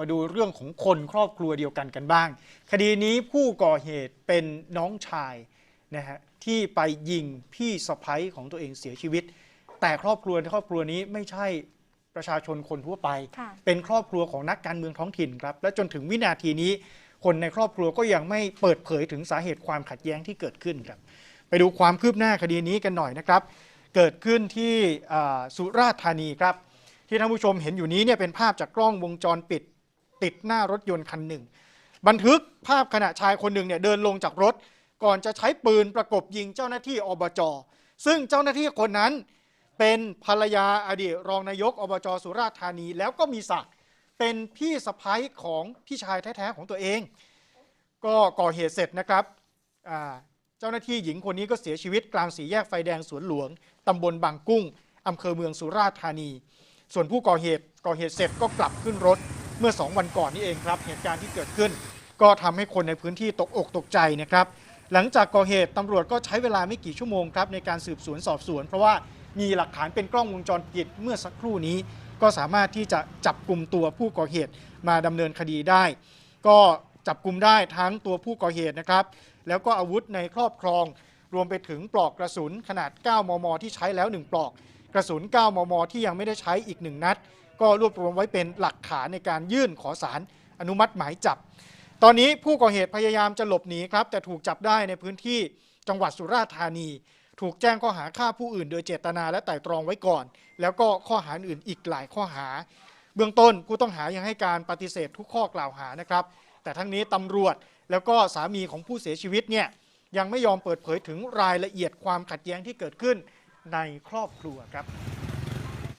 มาดูเรื่องของคนครอบครัวเดียวกันกันบ้าง คดีนี้ผู้ก่อเหตุเป็นน้องชายนะฮะที่ไปยิงพี่สะพ้ยของตัวเองเสียชีวิต แต่ครอบครัวครอบครัวนี้ไม่ใช่ประชาชนคนทั่วไปค่ะเป็นครอบครัวของนักการเมืองท้องถิ่นครับ และจนถึงวินาทีนี้ คนในครอบครัวก็ยังไม่เปิดเผยถึงสาเหตุความขัดแย้งที่เกิดขึ้นครับ ไปดูความคืบหน้าคดีนี้กันหน่อยนะครับ เกิดขึ้นที่อ่าสุราษฎร์ธานีครับ ที่ท่านผู้ชมเห็นอยู่นี้เนี่ยเป็นภาพจากกล้องวงจรปิด ติดหน้ารถยนต์คันหนึ่ง บันทึกภาพขณะชายคนหนึ่งเนี่ยเดินลงจากรถ ก่อนจะใช้ปืนประกบยิงเจ้าหน้าที่อบจ ซึ่งเจ้าหน้าที่คนนั้นเป็นภรรยาอดีตรองนายกอบจสุราษฎร์ธานี แล้วก็มีศักดิ์เป็นพี่สะพ้ยของพี่ชายแท้ๆของตัวเอง ก็ก่อเหตุเสร็จนะครับเจ้าหน้าที่หญิงคนนี้ก็เสียชีวิตกลางสี่แยกไฟแดงสวนหลวงตำบลบางกุ้งอำเภอเมืองสุราษฎร์ธานี ส่วนผู้ก่อเหตุก่อเหตุเสร็จก็กลับขึ้นรถ เมื่อ 2 วันก่อนนี่เองครับ เหตุการณ์ที่เกิดขึ้น ก็ทำให้คนในพื้นที่ตกอกตกใจนะครับ หลังจากก่อเหตุตำรวจก็ใช้เวลาไม่กี่ชั่วโมงครับในการสืบสวนสอบสวน เพราะว่ามีหลักฐานเป็นกล้องวงจรปิดเมื่อสักครู่นี้ ก็สามารถที่จะจับกลุ่มตัวผู้ก่อเหตุมาดำเนินคดีได้ ก็จับกลุ่มได้ทั้งตัวผู้ก่อเหตุนะครับ แล้วก็อาวุธในครอบครอง รวมไปถึงปลอกกระสุนขนาด 9 มม ที่ใช้แล้ว 1 ปลอก กระสุน 9 มม ที่ยังไม่ได้ใช้อีก 1 นัด ก็รวบรวมไว้เป็นหลักฐานในการยื่นขอสารอนุมัติหมายจับ ตอนนี้ผู้ก่อเหตุพยายามจะหลบหนีครับ แต่ถูกจับได้ในพื้นที่จังหวัดสุราษฎร์ธานี ถูกแจ้งข้อหาฆ่าผู้อื่น โดยเจตนาและไตร่ตรองไว้ก่อน แล้วก็ข้อหาอื่นอีกหลายข้อหา เบื้องต้นผู้ต้องหายังให้การปฏิเสธทุกข้อกล่าวหานะครับ แต่ทั้งนี้ตำรวจแล้วก็สามีของผู้เสียชีวิตเนี่ยยังไม่ยอมเปิดเผยถึงรายละเอียดความขัดแย้งที่เกิดขึ้นในครอบครัวครับ